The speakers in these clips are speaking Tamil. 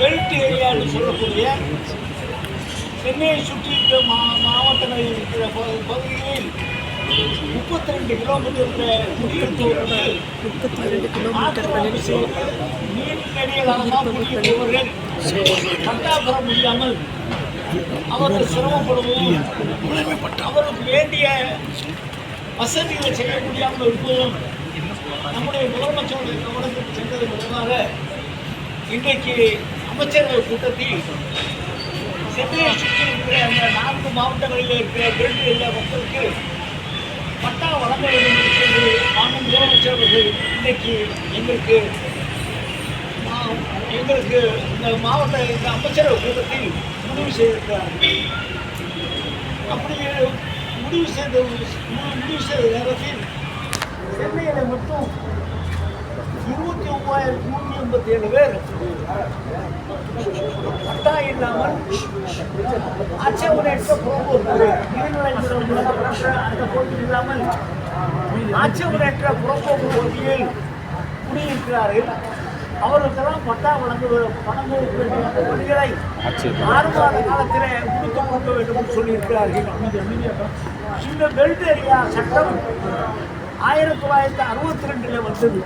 பெல்ட் ஏரியான்னு சொல்லக்கூடிய சென்னையை சுற்றி மா மாவட்டங்களில் இருக்கிற பகு- பகுதிகளில் முப்பத்தி ரெண்டு கிலோமீட்டர் குடியிருப்பவர்கள் முப்பத்தி இரண்டு கிலோமீட்டர்களில் நீர் நெடியலாக குடியிருப்பவர்கள் பட்டா பெற முடியாமல் அவர்கள் சிரமப்படுவதும் அவருக்கு வேண்டிய வசதிகளை செய்ய முடியாமல் இருப்பதும் நம்முடைய முதலமைச்சருடைய கவனத்துக்கு சென்றதன் விதமாக இன்றைக்கு அமைச்சர்கள் கூட்டத்தில் சென்னையை சுற்றி இருக்கிற அந்த நான்கு மாவட்டங்களில் இருக்கிற பெல்ட் எல்லா மக்களுக்கு பட்டா வழங்க வேண்டும் என்று சொல்லி மாண்பு முதலமைச்சர் அவர்கள் இன்றைக்கு எங்களுக்கு மா- எங்களுக்கு இந்த மாவட்ட இந்த அமைச்சரவை கூட்டத்தில் முடிவு செய்திருக்கிறார்கள் அப்படி முடிவு செய்த முடிவு செய்த நேரத்தில் சென்னையில் மட்டும் இருபத்தி ஒன்பதாயிரத்தி நூற்றி எண்பத்தி ஏழு பேர் பட்டா இல்லாமல் ஆட்சேபனையற்ற புறம்போக்கு நீர்நிலைத்துறை அந்த போட்டி இல்லாமல் ஆட்சேபனையற்ற புறம்போக்கு பகுதியில் குடியிருக்கிறார்கள். அவர்களுக்கெல்லாம் பட்டா வழங்க வழங்க வேண்டிய அந்த பணிகளை ஆறு மாத காலத்திலே முடித்து கொடுக்க வேண்டும் என்று சொல்லியிருக்கிறார்கள். இந்த பெல்ட் ஏரியா சட்டம் ஆயிரத்தி தொள்ளாயிரத்தி அறுபத்தி ரெண்டில் வந்தது.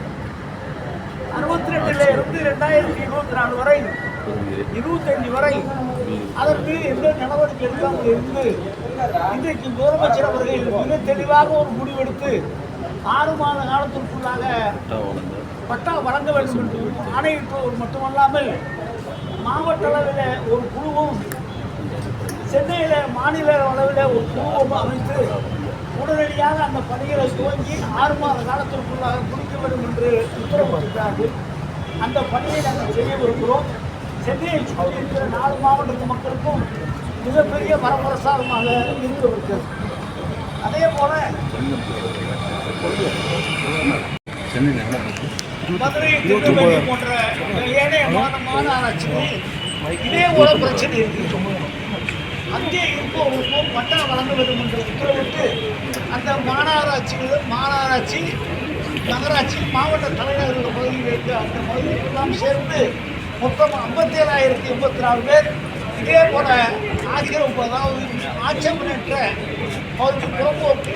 அறுபத்தி ரெண்டுல இருந்து ரெண்டாயிரத்தி இருபத்தி நாலு வரை இருபத்தஞ்சு வரை அதற்கு எந்த நடவடிக்கை எடுக்காமல் இருந்து இன்றைக்கு முதலமைச்சர் அவர்கள் மிக தெளிவாக ஒரு முடிவெடுத்து ஆறு மாத காலத்திற்குள்ளாக பட்டா வழங்க வேண்டும் என்று ஆணையிட்டோர் மட்டுமல்லாமல் மாவட்ட அளவில் ஒரு குழுவும் சென்னையில் மாநில அளவில் ஒரு குழுவும் அமைத்து உடனடியாக அந்த பணிகளை துவங்கி ஆறு மாத காலத்திற்குள்ளாக முடிக்க வேண்டும் என்று உத்தரவிட்டிருக்கிறார்கள். அந்த பணியை நாங்கள் செய்ய விரும்புகிறோம். சென்னையை சுற்றி இருக்கிற நாலு மாவட்டத்து மக்களுக்கும் மிகப்பெரிய பரபரசாரமாக இருந்து வருகிறது அதே போல மதுரை திருநெல்வேலி போன்ற ஏனைய மாதமான ஆராய்ச்சி இதே போல பிரச்சனை இருக்கு அங்கே இருப்பவர்களுக்கும் பட்டா வழங்க வேண்டும் என்று உத்தரவிட்டு அந்த மாநகராட்சிகள் மாநகராட்சி நகராட்சி மாவட்ட தலைநகர்கள் பகுதியில் இருக்க அந்த பகுதிகளெல்லாம் சேர்ந்து மொத்தம் ஐம்பத்தி ஏழாயிரத்தி எண்பத்தி நாலு பேர் இதே போல ஆக்கிரமிப்பு அதாவது ஆட்சேபனற்ற அவருக்கு புறம்போக்கு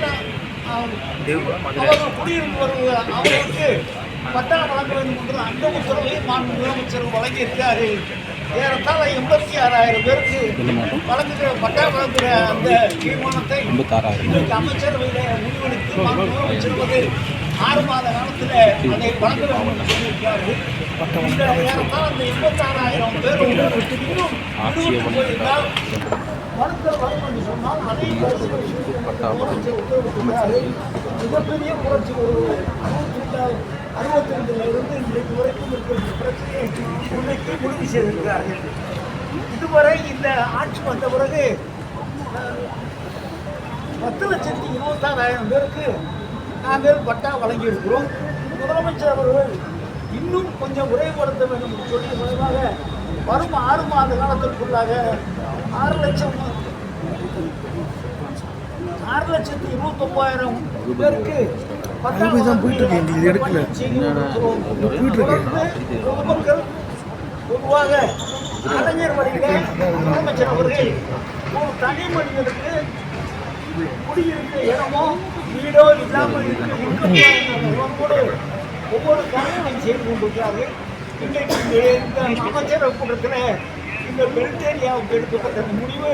அவர்கள் குடியிருந்து வருவது அவர்களுக்கு பட்டா வழங்க வேண்டும் என்று அந்த உத்தரவை மாண்பு முதலமைச்சர் வழங்கியிருக்கிறார்கள். ஏறத்தாழ எண்பத்தி ஆறாயிரம் பேருக்கு வழங்குகிற பட்டா வழங்குகிற அந்த தீர்மானத்தை இன்றைக்கு அமைச்சரவையில் முடிவெடுத்து மாண்பு முதலமைச்சர் அவர்கள் ஆறு மாத காலத்தில் அதை வழங்க வேண்டும் என்று சொல்லியிருக்கிறார்கள். இந்த ஏறத்தாழ அந்த எண்பத்தாறாயிரம் பேர் இன்னும் விடுவிட்டு போயிருந்தால் மனுக்கள் வரும் என்று சொன்னால் அதை முதலமைச்சர் உத்தரவிட்டிருக்கிறார்கள். மிகப்பெரிய புரட்சி ஒரு அறுபத்தி ரெண்டாவது இன்றைக்கு வரைக்கும் இருக்கிற பிரச்சனையை இன்னைக்கு முடிவு செய்திருக்கிறார்கள். இதுவரை இந்த ஆட்சி வந்த பிறகு பத்து லட்சத்தி இருபத்தாறாயிரம் பேருக்கு நாங்கள் பட்டா வழங்கியிருக்கிறோம். முதலமைச்சர் அவர்கள் இன்னும் கொஞ்சம் விரைவுபடுத்த வேண்டும் என்று சொல்லிய விளைவாக வரும் ஆறு மாத காலத்திற்குள்ளாக ஆறு லட்சம் ஆறு லட்சத்தி இருபத்தொம்பதாயிரம் பேருக்கு பட்டா தான் போயிட்டு இருக்கு, இந்த இடத்துல. போயிட்டு இருக்கு. பொதுமக்கள் பொதுவாக கலைஞர் வழியில முதலமைச்சர் அவர்கள் ஒரு தனி மனிதனுக்கு குடியிருக்க இடமோ வீடோ இல்லாமல் இருக்கிற ஒவ்வொரு காரியங்களும் செய்து கொண்டிருக்கிறார்கள் இன்றைக்கு இந்த இந்த அமைச்சரவை கூட்டத்தில் இந்த பெல்ட் ஏரியாவுக்கு எடுக்கப்பட்ட இந்த முடிவு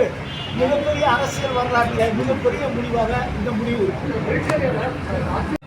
மிகப்பெரிய அரசியல் வரலாற்றில் மிகப்பெரிய முடிவாக இந்த முடிவு இருக்கு